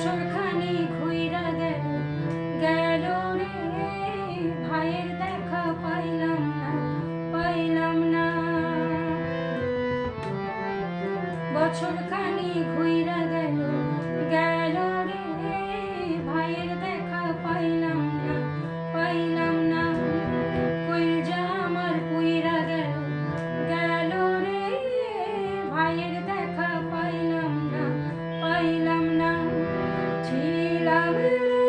বছরখানি ঘুইরা গেল গেল রে। দেখা পাইলাম না পাইলাম না। বছরখানি গেল Gracias.